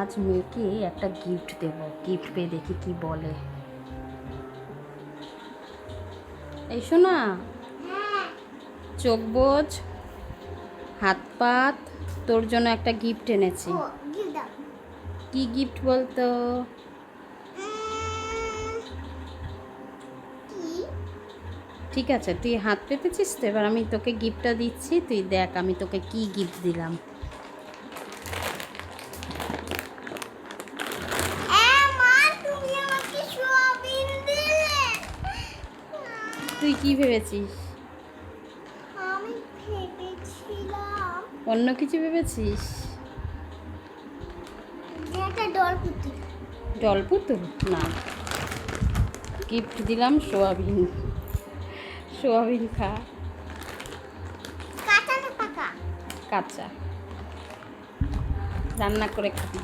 আজ মেয়েকে একটা গিফট দেব। গিফট পেয়ে দেখি কি বলে। এই শোনা চোখ বোঝ হাত পাত তোর জন্য একটা গিফট এনেছি। কি গিফট বলতো? ঠিক আছে তুই হাত পেতেছিস তো এবার আমি তোকে গিফটটা দিচ্ছি তুই দেখ আমি তোকে কি গিফট দিলাম। তুই কি ভেবেছিস? আমি ভেবেছিলাম অন্য কিছু ভেবেছিস? একটা ডল পুতুল না। গিফট দিলাম সোয়াবিন। সোয়াবিন খা। কাঁচা না পাকা? কাঁচা। রান্না করে খাবি।